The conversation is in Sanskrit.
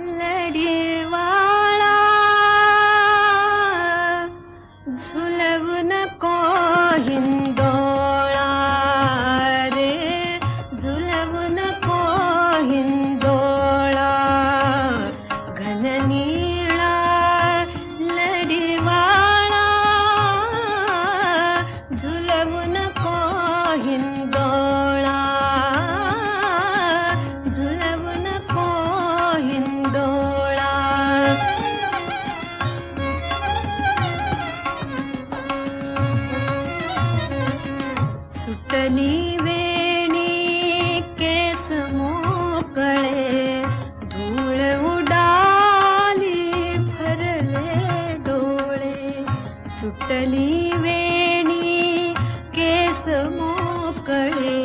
लडिवा को हिन्दोरेल न को हिन्दो गजनी लडिवा न को हिन्दो वेणी केसमो के डूळ उडा भर डोळे सुटली वेणि केस मोके